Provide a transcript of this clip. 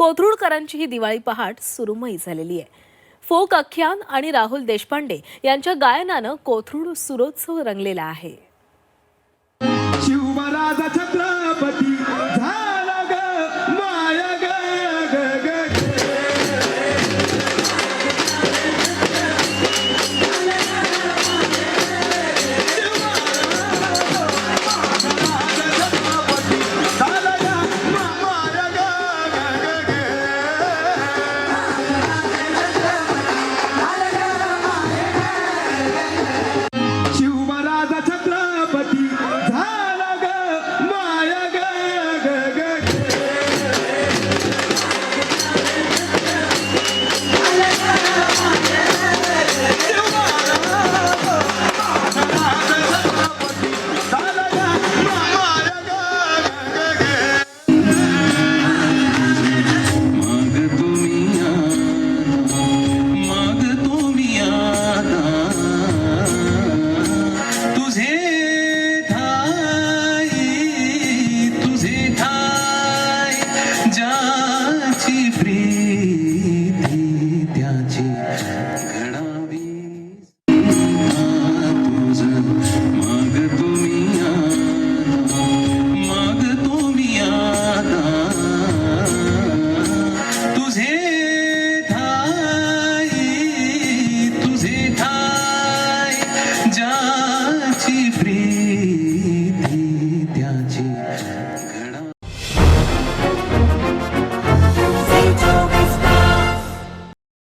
कोथरूडकरांची ही दिवाळी पहाट सुरुमई झालेली आहे. फोक आख्यान आणि राहुल देशपांडे यांच्या गायनानं कोथरूड सुरोत्सव रंगलेला आहे. त्याची प्रीती त्याची